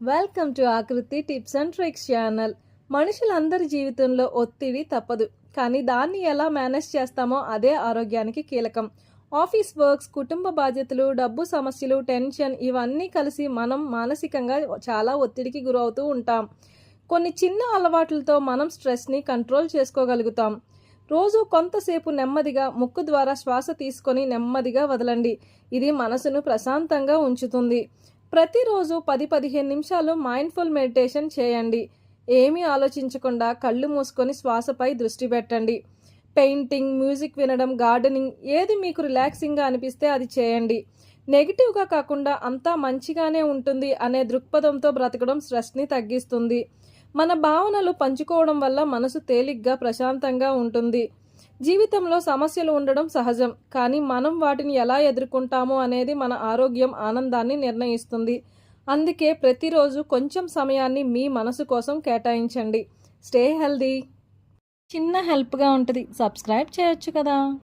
Welcome to Aakruthi tips and tricks channel మనుషులందరి జీవితంలో ఒత్తిడి తప్పదు. కానీ దాన్ని ఎలా మేనేజ్ చేస్తామో అదే ఆరోగ్యానికి కీలకం. ఆఫీస్ వర్క్స్ కుటుంబ బాధ్యతలు డబ్బు సమస్యలు టెన్షన్ ఇవన్నీ కలిసి మనం మానసికంగా చాలా ఒత్తిడికి గురవుతూ ఉంటాం. కొన్ని చిన్న అలవాట్లతో మనం స్ట్రెస్ని కంట్రోల్ చేసుకోగలుగుతాం. రోజు కొంతసేపు నెమ్మదిగా ముక్కు ద్వారా శ్వాస తీసుకొని నెమ్మదిగా వదలండి. ఇది మనసును ప్రశాంతంగా ఉంచుతుంది. ప్రతిరోజు పది పదిహేను నిమిషాలు మైండ్ఫుల్ మెడిటేషన్ చేయండి. ఏమీ ఆలోచించకుండా కళ్ళు మూసుకొని శ్వాసపై దృష్టి పెట్టండి. పెయింటింగ్ మ్యూజిక్ వినడం గార్డెనింగ్ ఏది మీకు రిలాక్సింగ్గా అనిపిస్తే అది చేయండి. నెగిటివ్గా కాకుండా అంతా మంచిగానే ఉంటుంది అనే దృక్పథంతో బ్రతకడం స్ట్రెస్ని తగ్గిస్తుంది. మన భావనలు పంచుకోవడం వల్ల మనసు తేలిగ్గా ప్రశాంతంగా ఉంటుంది. జీవితంలో సమస్యలు ఉండడం సహజం కానీ మనం వాటిని ఎలా ఎదుర్కొంటామో అనేది మన ఆరోగ్యం ఆనందాన్ని నిర్ణయిస్తుంది. అందుకే ప్రతిరోజు కొంచెం సమయాన్ని మీ మనసు కోసం కేటాయించండి. Stay healthy. చిన్న హెల్ప్గా ఉంటుంది. సబ్స్క్రైబ్ చేయొచ్చు కదా.